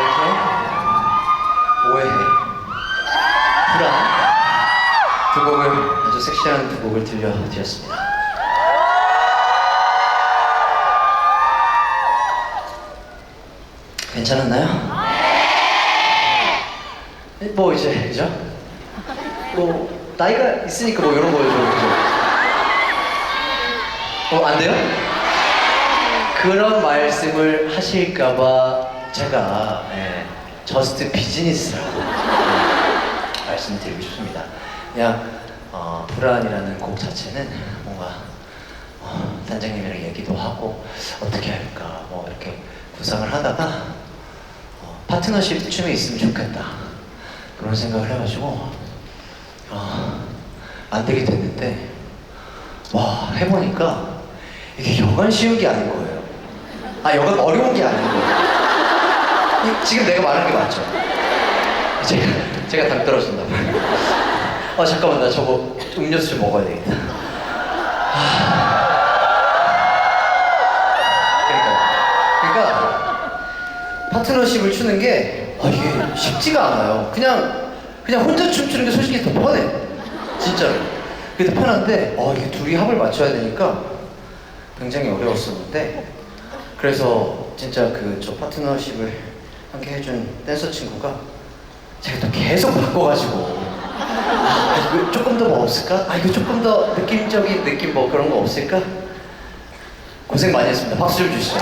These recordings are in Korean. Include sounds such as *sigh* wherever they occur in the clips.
나에게 오해, 불안 두 곡을 아주 섹시한 두 곡을 들려드렸습니다 괜찮았나요? 네! 뭐 이제 그죠? 뭐 나이가 있으니까 뭐 이런 거죠 그죠? 어안 돼요? 그런 말씀을 하실까봐 제가 예, 저스트 비즈니스라고 예, 말씀드리고 싶습니다. 그냥 어, 불안이라는 곡 자체는 뭔가 어, 단장님이랑 얘기도 하고 어떻게 할까 뭐 이렇게 구상을 하다가 어, 파트너십 춤에 있으면 좋겠다 그런 생각을 해가지고 어, 안 되게 됐는데 와 해보니까 이게 여간 쉬운 게 아닌 거예요. 아 여간 어려운 게 아닌 거예요. 이- 지금 내가 말한 게 맞죠? 제가 제가 당 떨어진다. 아 잠깐만 나 저거 음료수 좀 먹어야 되겠다. 그러니까 그러니까 파트너십을 추는 게 아, 이게 쉽지가 않아요. 그냥 그냥 혼자 춤추는 게 솔직히 더 편해. 진짜로. 더 편한데 어, 이게 둘이 합을 맞춰야 되니까 굉장히 어려웠었는데 그래서 진짜 그 저 파트너십을 함께 해준 댄서 친구가 제가 또 계속 바꿔가지고 아, 이거 조금 더 뭐 없을까? 아 이거 조금 더 느낌적인 느낌 뭐 그런 거 없을까? 고생 많이 했습니다. 박수 좀 주시죠.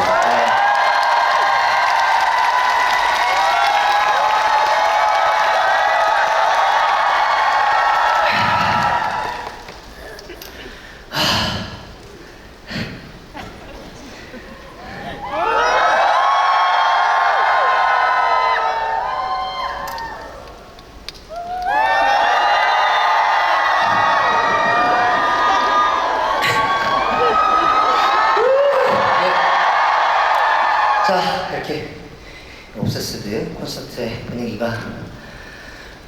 자, 이렇게 옵세스드 콘서트의 분위기가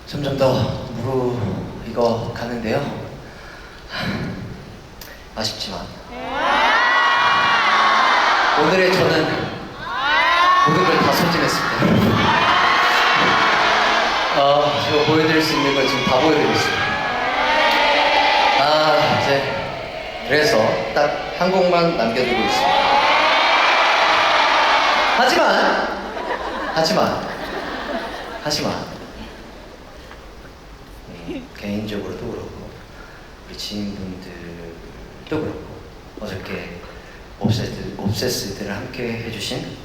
점점 더 무르익어 가는데요. 아쉽지만 오늘의 저는 모든 걸 다 소진했습니다. 어, 제가 보여드릴 수 있는 걸 지금 다 보여드리겠습니다. 아, 이제 그래서 딱 한 곡만 남겨두고 있습니다. 하지만, 하지만, 하지만, 음, 개인적으로도 그렇고, 우리 지인분들도 그렇고, 어저께 옵세스, 옵세스들을 함께 해주신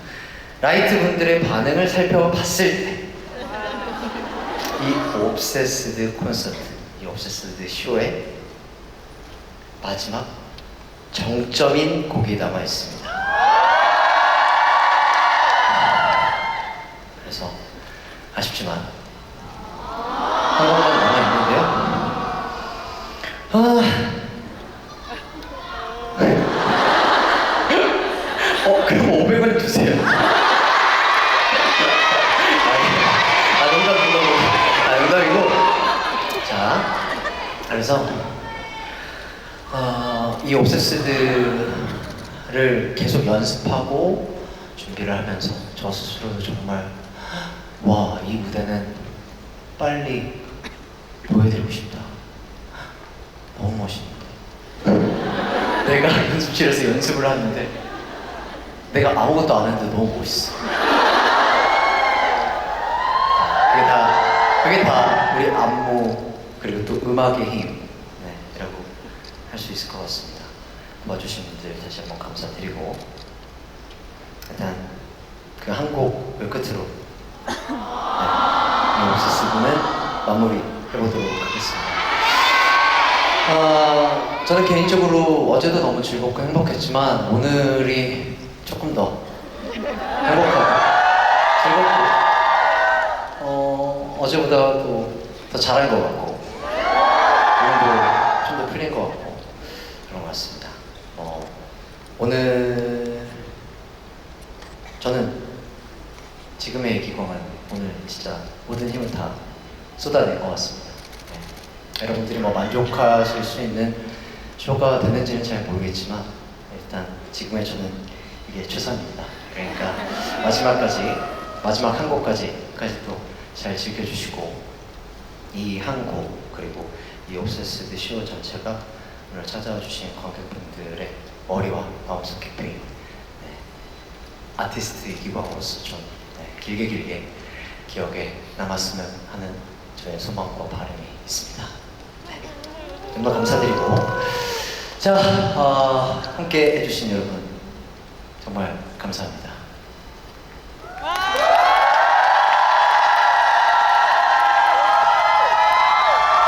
라이트 분들의 반응을 살펴봤을 때, 이 옵세스드 콘서트, 이 옵세스드 쇼의 마지막 정점인 곡이 남아 있습니다. 그래서 아쉽지만 한 곡만 남아 있는데요. 아, 어 그럼 500원 주세요. 아 농담 농담 아 농담이고 자 그래서 어, 이 옵세스드를 계속 연습하고 준비를 하면서 저 스스로도 정말 와 이 무대는 빨리 보여드리고 싶다. 너무 멋있는데. 내가 *laughs* 연습실에서 연습을 하는데 내가 아무것도 안 했는데 너무 멋있어. 그게 다 그게 다 우리 안무 그리고 또 음악의 힘 네, 이라고 할 수 있을 것 같습니다. 도와주신 분들 다시 한번 감사드리고 일단 그 한 곡을 끝으로 네, 이 옵세스분은 마무리 해보도록 하겠습니다. 아, 저는 개인적으로 어제도 너무 즐겁고 행복했지만 오늘이 조금 더 행복하고 즐겁고 어, 어제보다도 더 잘한 것 같고 몸도 좀 더 풀린 것 같고 그런 것 같습니다. 어, 오늘 저는 지금의 기광은 오늘 진짜 모든 힘을 다 쏟아낼 것 같습니다. 네. 여러분들이 뭐 만족하실 수 있는 쇼가 되는지는 잘 모르겠지만 일단 지금의 저는 이게 최선입니다. 그러니까 마지막까지 마지막 한 곡까지까지 또잘 즐겨주시고 이 한 곡 그리고 이 옵세스드 쇼 전체가 오늘 찾아와 주신 관객분들의 머리와 마음속 깊이 네, 아티스트 이광으로서 좀 네, 길게 길게 기억에 남았으면 하는 저의 소망과 바람이 있습니다. 네, 정말 감사드리고 자 어, 함께 해주신 여러분 정말 감사합니다.